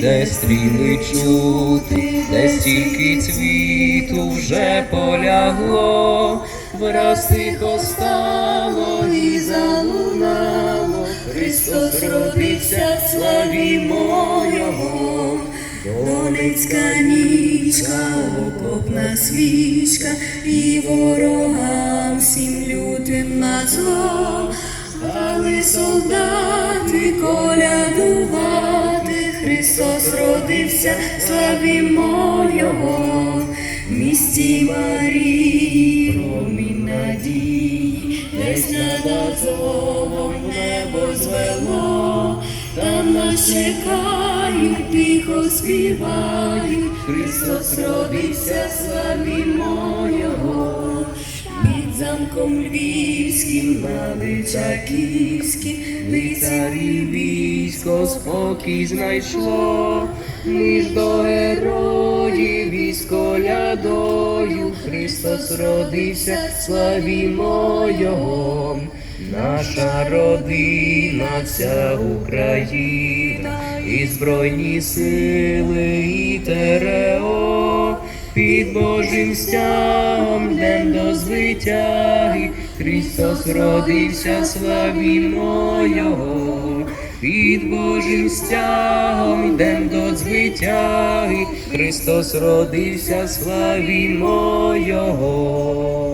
Де стріли чути, де стільки цвіту вже полягло, враз тихо стало і залунало, Христос родився, славімо Його. Донецька нічка, окопна свічка, і ворогам всім лютим на зло, стали солдати Христос родився, славімо Його, місті Марії, промінь надії, десь над Азовом небо звело, там нас чекають, тихо співають, Христос родився, славімо Його. Замком львівським, на Личаківським, Лицарі військо спокій знайшло, між до героїв із колядою Христос родився, славімо Його. Наша родина, вся Україна, і Збройні сили, і ТРО, під Божим стягом ден до звитяги, Христос родився, славімо Його. Під Божим стягом ден до звитяги, Христос родився, славімо Його.